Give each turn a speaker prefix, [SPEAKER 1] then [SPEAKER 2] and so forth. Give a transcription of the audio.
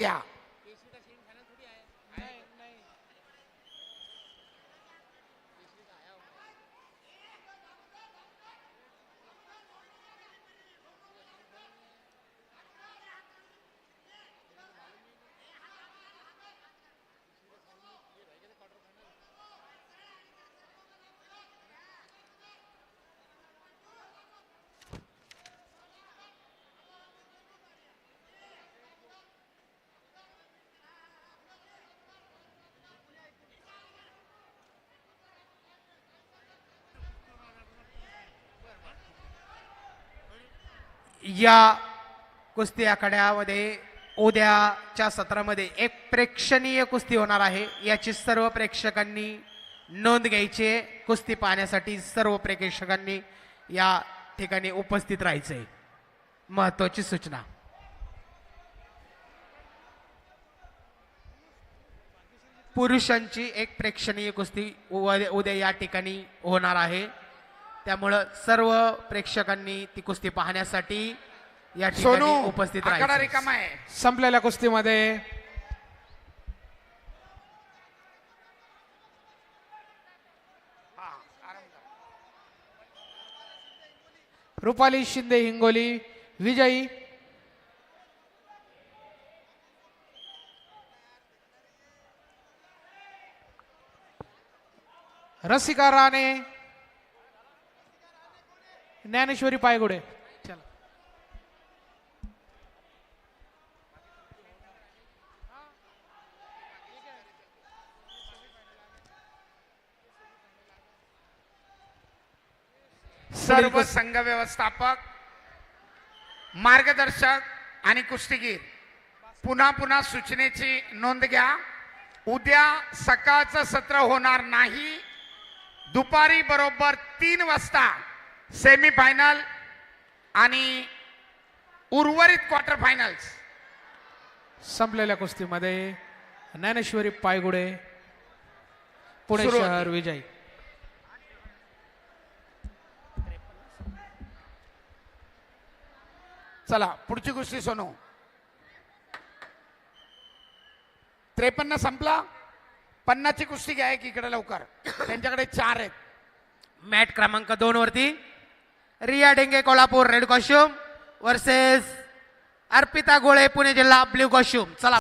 [SPEAKER 1] या
[SPEAKER 2] या कुस्ती आखाड्यामध्ये उद्याच्या सत्रामध्ये एक प्रेक्षणीय कुस्ती होणार आहे. याची सर्व प्रेक्षकांनी नोंद घ्यायची आहे. कुस्ती पाहण्यासाठी सर्व प्रेक्षकांनी या ठिकाणी उपस्थित राहायचं आहे महत्वाची सूचना. पुरुषांची एक प्रेक्षणीय कुस्ती उद्या उद्या या ठिकाणी होणार आहे. त्यामुळं सर्व प्रेक्षकांनी ती कुस्ती पाहण्यासाठी या
[SPEAKER 1] सोनू
[SPEAKER 2] ठिकाणी उपस्थित
[SPEAKER 1] आकडा
[SPEAKER 2] राहायचं.
[SPEAKER 1] रिकामा आहे.
[SPEAKER 3] संपलेल्या कुस्तीमध्ये.
[SPEAKER 1] हा, आराम करा.
[SPEAKER 3] रुपाली शिंदे हिंगोली विजयी. रसिका राणे ज्ञानेश्वरी पायगुडे. चला.
[SPEAKER 1] सर्व संघ व्यवस्थापक मार्गदर्शक आणि कुस्तीगीर पुन्हा पुन्हा सूचनेची नोंद घ्या. उद्या सकाळचं सत्र होणार नाही. दुपारी बरोबर तीन वाजता सेमीफायनल आणि उर्वरित क्वार्टर फायनल्स
[SPEAKER 3] संपलेल्या कुस्तीमध्ये ज्ञानेश्वरी पायगुडे पुणे. शहर विजयी.
[SPEAKER 1] चला पुढची कुस्ती सोनू. त्रेपन्न संपला. पन्नासची कुस्ती घ्या एक इकडे लवकर. त्यांच्याकडे चार आहेत.
[SPEAKER 2] मॅट क्रमांक दोन वरती. Riya Dange Kolhapur red costume versus Arpita Gole Pune जिल्हा ब्ल्यू कॉस्ट्युम. चला.